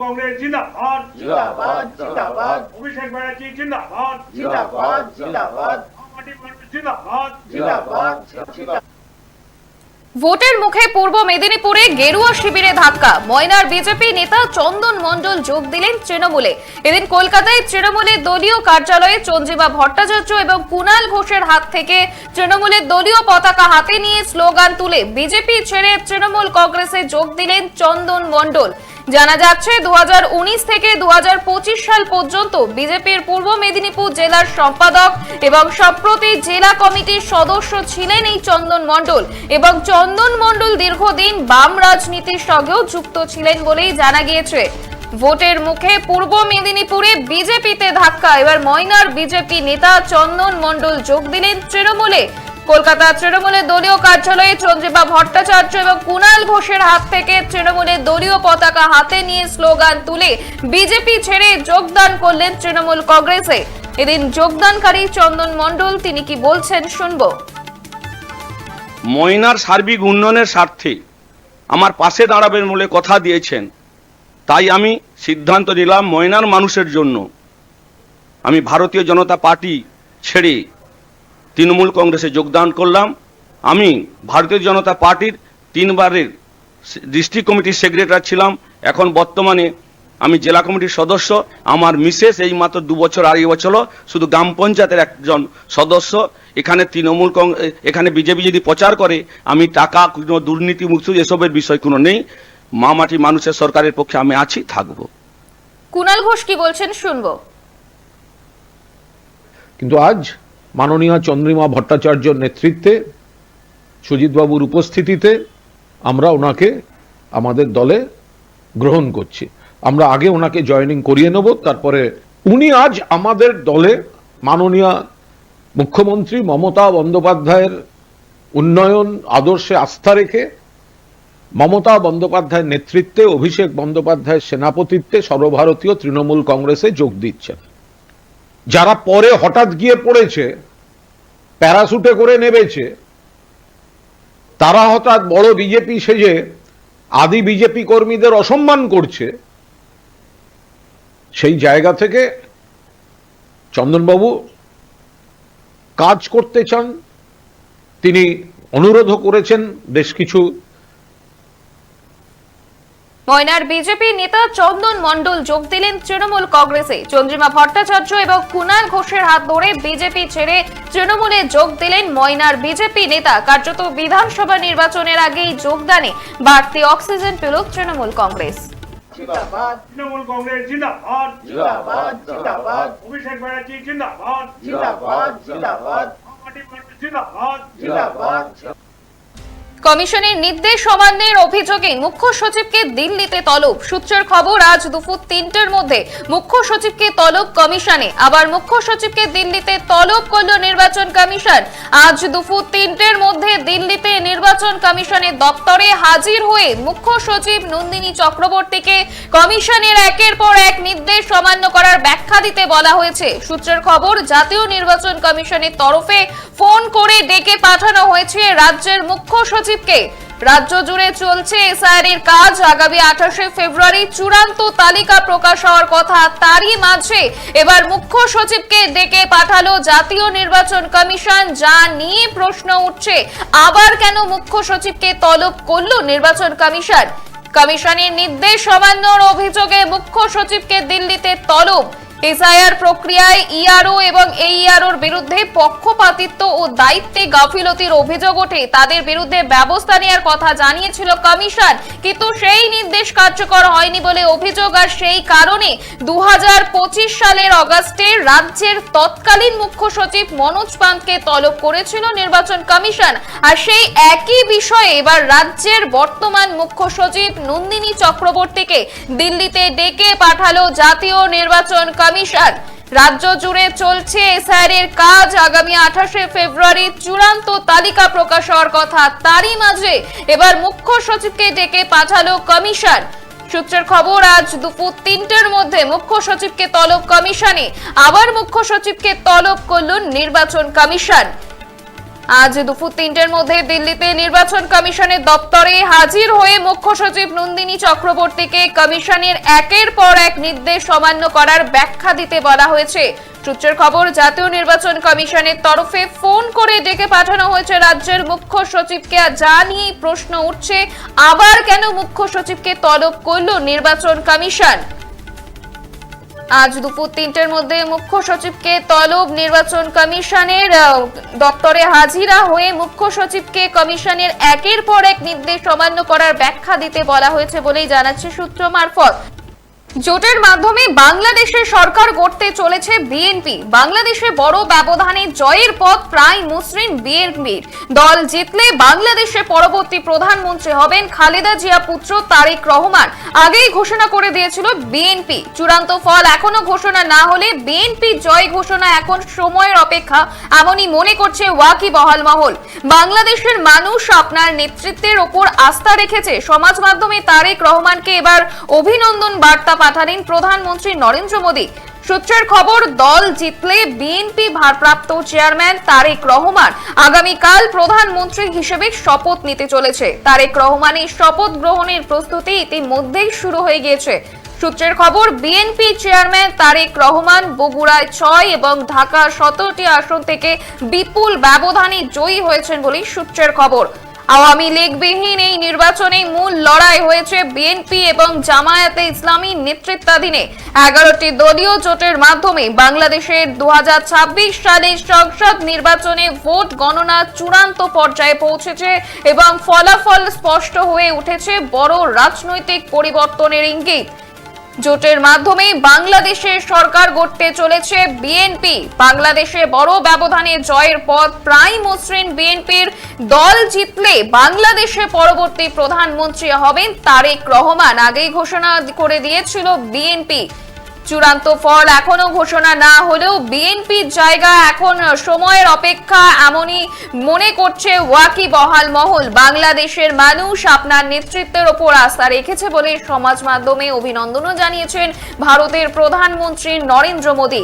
কংগ্রেস জিন্দাবাদ। জিন্দাবাদ জিন্দাবাদ। অভিষেক ব্যানার্জি জিন্দাবাদ। জিন্দাবাদ জিন্দাবাদ। জিন্দাবাদ। জিন্দাবাদ জিন্দাবাদ। ভোটের মুখে পূর্ব মেদিনীপুরে গেরুয়া শিবিরে ধাক্কা। ময়নার বিজেপি নেতা চন্দন মণ্ডল যোগ দিলেন তৃণমূলে। এদিন কলকাতায় তৃণমূলের দলীয় কার্যালয়ে চঞ্জিমা ভট্টাচার্য এবং কুণাল ঘোষের হাত থেকে তৃণমূলের দলীয় পতাকা হাতে নিয়ে স্লোগান তুলে বিজেপি ছেড়ে তৃণমূল কংগ্রেসে যোগ দিলেন চন্দন মণ্ডল। জানা যাচ্ছে, দুহাজার উনিশ থেকে দুহাজার পঁচিশ সাল পর্যন্ত বিজেপির পূর্ব মেদিনীপুর জেলার সম্পাদক এবং সম্প্রতি জেলা কমিটির সদস্য ছিলেন এই চন্দন মণ্ডল এবং চন্দন মণ্ডল দীর্ঘদিন বাম রাজনীতির সঙ্গেও যুক্ত ছিলেন বলেই জানা গিয়েছে। ভোটের মুখে পূর্ব মেদিনীপুরে বিজেপিতে ধাক্কা, এবার ময়নার বিজেপি নেতা চন্দন মণ্ডল যোগ দিলেন তৃণমূলে। কলকাতা তৃণমূলের দলীয় কার্যালয়ে চন্দ্রিমা ভট্টাচার্য এবং কুণাল ঘোষের হাত থেকে তৃণমূলের দলীয় পতাকা হাতে নিয়ে স্লোগান তুলে বিজেপি ছেড়ে যোগদান করলেন তৃণমূল কংগ্রেসে। এদিন যোগদানকারী চন্দন মণ্ডল, তিনি কি বলছেন শুনব। ময়নার সার্বিক উন্নয়নের স্বার্থে আমার পাশে দাঁড়াবেন বলে কথা দিয়েছেন। তাই আমি সিদ্ধান্ত নিলাম ময়নার মানুষের জন্য। আমি ভারতীয় জনতা পার্টি ছেড়ে তৃণমূল কংগ্রেসে যোগদান করলাম। আমি ভারতীয় জনতা পার্টির তিনবারের ডিস্ট্রিক্ট কমিটির সেক্রেটারি ছিলাম। এখন বর্তমানে আমি জেলা কমিটির সদস্য। আমার মিসেস এই মাত্র দু বছর আড়াই বছর হলো। শুধু গ্রাম পঞ্চায়েতের একজন সদস্য। এখানে তৃণমূল কং- এখানে বিজেপি যদি প্রচার করে আমি টাকা কোনো দুর্নীতি মুক্ত এসবের বিষয় কোনো নেই। মা মাটি মানুষের সরকারের পক্ষে আমি আছি থাকব। কুণাল ঘোষ কি বলছেন শুনব। কিন্তু আজ মাননীয় চন্দ্রিমা ভট্টাচার্যর নেতৃত্বে, সুজিতবাবুর উপস্থিতিতে আমরা ওনাকে আমাদের দলে গ্রহণ করছি। আমরা আগে ওনাকে জয়েনিং করিয়ে নেব, তারপরে উনি আজ আমাদের দলে মাননীয় মুখ্যমন্ত্রী মমতা বন্দ্যোপাধ্যায়ের উন্নয়ন আদর্শে আস্থা রেখে, মমতা বন্দ্যোপাধ্যায়ের নেতৃত্বে, অভিষেক বন্দ্যোপাধ্যায়ের সেনাপতিত্বে সর্বভারতীয় তৃণমূল কংগ্রেসে যোগ দিচ্ছেন। যারা পরে হঠাৎ গিয়ে পড়েছে প্যারাশুটে করে নেবেছে তারা হঠাৎ বড় বিজেপি সেজে আদি বিজেপি কর্মীদের অসম্মান করছে। সেই জায়গা থেকে চন্দনবাবু কাজ করতে চান। তিনি অনুরোধও করেছেন, বেশ কিছু ময়নার বিজেপি নেতা চন্দন মণ্ডল যোগ দিলেন তৃণমূল কংগ্রেসে। চন্দ্রিমা ভট্টাচার্য এবং কুণাল ঘোষের হাত ধরে বিজেপি ছেড়ে তৃণমূলে যোগ দিলেন ময়নার বিজেপি নেতা। কার্যত বিধানসভা নির্বাচনের আগেই যোগদানে বাড়তি অক্সিজেন পেল তৃণমূল কংগ্রেস। জিন্দাবাদ। তৃণমূল কংগ্রেস জিন্দাবাদ। জিন্দাবাদ জিন্দাবাদ। অভিষেক ব্যানার্জি জিন্দাবাদ। জিন্দাবাদ। জিন্দাবাদ জিন্দাবাদ। কমিশনের নির্দেশ অমান্যের অভিযোগে মুখ্য সচিবকে দিল্লিতে তলব। সূত্রের খবর, আজ দুপুর তিনটের মধ্যে মুখ্য সচিবকে তলব কমিশনে। আবার মুখ্য সচিবকে দিল্লিতে তলব করল নির্বাচন কমিশন। আজ দুপুর তিনটের মধ্যে দিল্লিতে নির্বাচন কমিশনের দপ্তরে হাজির হয়ে মুখ্য সচিব নন্দিনী চক্রবর্তীকে কমিশনের একের পর এক নির্দেশ অমান্য করার ব্যাখ্যা দিতে বলা হয়েছে। সূত্রের খবর, জাতীয় নির্বাচন কমিশনের তরফে ফোন করে ডেকে পাঠানো হয়েছে রাজ্যের মুখ্য সচিবকে। রাজ্য জুড়ে চলছে এসআইআর কাজ। আগামী আঠাশে ফেব্রুয়ারি চূড়ান্ত তালিকা প্রকাশ হওয়ার কথা তারই মাঝে এবার মুখ্য সচিবকে ডেকে পাঠালো জাতীয় নির্বাচন কমিশন, যা নিয়ে প্রশ্ন উঠছে। আবার কেন মুখ্য সচিবকে তলব করল নির্বাচন কমিশন? কমিশনের নির্দেশ অমান্যর অভিযোগে মুখ্য সচিবকে দিল্লিতে তলব এসআইআর প্রক্রিয়ায় ইআরও এবং এইআরওর বিরুদ্ধে পক্ষপাতিত্ব ও দায়িত্বে গাফিলতির অভিযোগ ওঠে। তাদের বিরুদ্ধে ব্যবস্থা নেওয়ার কথা জানিয়েছিল কমিশন, কিন্তু সেই নির্দেশ কার্যকর হয়নি বলে অভিযোগ, আর সেই কারণে দু হাজার পঁচিশ সালের অগাস্টে রাজ্যের তৎকালীন মুখ্য সচিব মনোজ পান্তকে তলব করেছিল নির্বাচন কমিশন। আর সেই একই বিষয়ে এবার রাজ্যের বর্তমান মুখ্য সচিব নন্দিনী চক্রবর্তীকে দিল্লিতে ডেকে পাঠালো জাতীয় নির্বাচন কমিশন। রাজ্য জুড়ে চলছে এসআইআর এর কাজ। আগামী আঠাশে ফেব্রুয়ারি চূড়ান্ত তালিকা প্রকাশ হওয়ার কথা তারই মাঝে এবার মুখ্য সচিবকে ডেকে পাঠালো কমিশন। সূত্রের খবর, আজ দুপুর তিনটের মধ্যে মুখ্য সচিবকে তলব কমিশনে। আবার মুখ্য সচিবকে তলব করল নির্বাচন কমিশন। আজ দুপুর তিনটের মধ্যে দিল্লিতে নির্বাচন কমিশনের দপ্তরে হাজির হয়ে মুখ্য সচিব নন্দিনী চক্রবর্তীকে কমিশনের একের পর এক নির্দেশ অমান্য করার ব্যাখ্যা দিতে বলা হয়েছে। সূত্রের খবর, জাতীয় নির্বাচন কমিশনের তরফে ফোন করে ডেকে পাঠানো হয়েছে রাজ্যের মুখ্য সচিবকে। যা নিয়ে প্রশ্ন উঠছে, আবার কেন মুখ্য সচিবকে তলব করল নির্বাচন কমিশন? আজ দুপুর তিনটের মধ্যে মুখ্য সচিবকে তলব নির্বাচন কমিশনের দপ্তরে হাজিরা হয়ে মুখ্য সচিবকে কমিশনের একের পর এক নির্দেশ অমান্য করার ব্যাখ্যা দিতে বলা হয়েছে বলেই জানাচ্ছে সূত্র মারফত। জোটের মাধ্যমে বাংলাদেশের সরকার গড়তে চলেছে বিএনপি বাংলাদেশে বড় ব্যবধানে জয়ের পথ প্রায় মসৃণ বিএনপির দল জিতলে বাংলাদেশের পরবর্তী প্রধানমন্ত্রী হবেন খালেদা জিয়া পুত্র তারেক রহমান। আগেই ঘোষণা করে দিয়েছিল বিএনপি চূড়ান্ত ফল এখনও ঘোষণা না হলে বিএনপি জয় ঘোষণা এখন সময়ের অপেক্ষা, এমনই মনে করছে ওয়াকি বহাল মহল বাংলাদেশের মানুষ আপনার নেতৃত্বের ওপর আস্থা রেখেছে। সমাজ মাধ্যমে তারেক রহমানকে এবার অভিনন্দন বার্তা পাঠালেন প্রধানমন্ত্রী নরেন্দ্র মোদী। সূত্রের খবর, দল জিতলে বিএনপি ভারপ্রাপ্ত চেয়ারম্যান তারেক রহমান আগামীকাল প্রধানমন্ত্রী হিসেবে শপথ নিতে চলেছে। তারেক রহমানের শপথ গ্রহণের প্রস্তুতি ইতিমধ্যেই শুরু হয়ে গিয়েছে। সূত্রের খবর, বিএনপি চেয়ারম্যান তারেক রহমান বগুড়ায় ছয় এবং ঢাকা সতেরোটি আসন থেকে বিপুল ব্যবধানে জয়ী হয়েছেন বলেই সূত্রের খবর। আওয়ামী লীগবিহীন এই নির্বাচনে মূল লড়াই হয়েছে বিএনপি এবং জামায়াতে ইসলামী নেতৃত্বাধীনে। এগারোটি দলীয় জোটের মাধ্যমে বাংলাদেশের দু সালের সংসদ নির্বাচনে ভোট গণনা চূড়ান্ত পর্যায়ে পৌঁছেছে এবং ফলাফল স্পষ্ট হয়ে উঠেছে বড় রাজনৈতিক পরিবর্তনের ইঙ্গিত। জোটের মাধ্যমে বাংলাদেশের সরকার গড়তে চলেছে বিএনপি বাংলাদেশে বড় ব্যবধানে জয়ের পথ প্রায় মসৃণ বিএনপির দল জিতলে বাংলাদেশে পরবর্তী প্রধানমন্ত্রী হবেন তারেক রহমান। আগেই ঘোষণা করে দিয়েছিল বিএনপি চূড়ান্ত ফল এখনও ঘোষণা না হলেও বিএনপির জায়গা এখন সময়ের অপেক্ষা এমনই মনে করছে ওয়াকি বহাল মহল। বাংলাদেশের মানুষ আপনার নেতৃত্বের ওপর আস্থা রেখেছে বলে সমাজ মাধ্যমে অভিনন্দনও জানিয়েছেন ভারতের প্রধানমন্ত্রী নরেন্দ্র মোদী।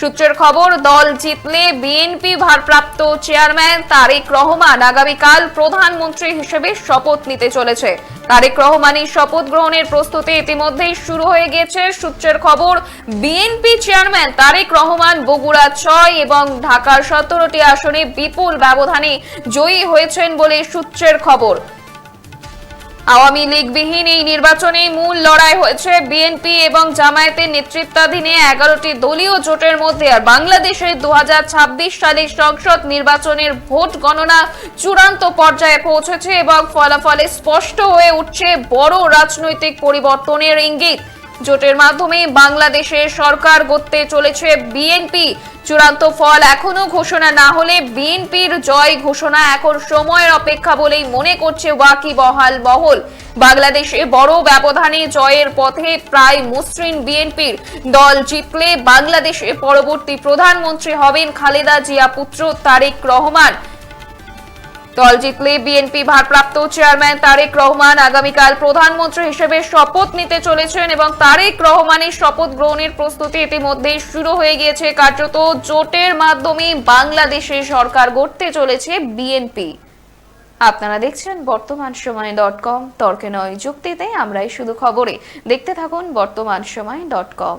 সূত্রের খবর, দল জিতলে বিএনপি ভারপ্রাপ্ত চেয়ারম্যান তারেক রহমান আগামীকাল প্রধানমন্ত্রী হিসেবে শপথ নিতে চলেছে। তারেক রহমানের শপথ গ্রহণের প্রস্তুতি ইতিমধ্যেই শুরু হয়ে গেছে। সূত্রের খবর, বিএনপি চেয়ারম্যান তারেক রহমান বগুড়া ছয় এবং ঢাকার সতেরোটি আসনে বিপুল ব্যবধানে জয়ী হয়েছেন বলে সূত্রের খবর। আওয়ামী লীগবিহীন এই নির্বাচনে মূল লড়াই হয়েছে বিএনপি এবং জামায়াতের নেতৃত্বাধীনে এগারোটি দলীয় জোটের মধ্যে। আর বাংলাদেশের দু সালের সংসদ নির্বাচনের ভোট গণনা চূড়ান্ত পর্যায়ে পৌঁছেছে এবং ফলাফলে স্পষ্ট হয়ে উঠছে বড় রাজনৈতিক পরিবর্তনের ইঙ্গিত। জোটের মাধ্যমে বাংলাদেশে সরকার গড়তে চলেছে বিএনপি চূড়ান্ত ফল এখনও ঘোষণা না হলে বিএনপির জয় ঘোষণা এখন সময়ের অপেক্ষা বলেই মনে করছে ওয়াকি বহাল মহল। বাংলাদেশে বড় ব্যবধানে জয়ের পথে প্রায় মসৃণ বিএনপির দল জিতলে বাংলাদেশে পরবর্তী প্রধানমন্ত্রী হবেন খালেদা জিয়া পুত্র তারেক রহমান। দল জিতলে বিএনপি ভারপ্রাপ্ত চেয়ারম্যান তারেক রহমান আগামীকাল প্রধানমন্ত্রী হিসেবে শপথ নিতে চলেছেন এবং তারেক রহমানের শপথ গ্রহণের প্রস্তুতি ইতিমধ্যেই শুরু হয়ে গিয়েছে। কার্যত জোটের মাধ্যমে বাংলাদেশে সরকার গড়তে চলেছে বিএনপি। আপনারা দেখছেন বর্তমান সময় ডট কম। তর্কে নয়, যুক্তিতে আমরাই শুধু খবরে। দেখতে থাকুন বর্তমান সময় ডট কম।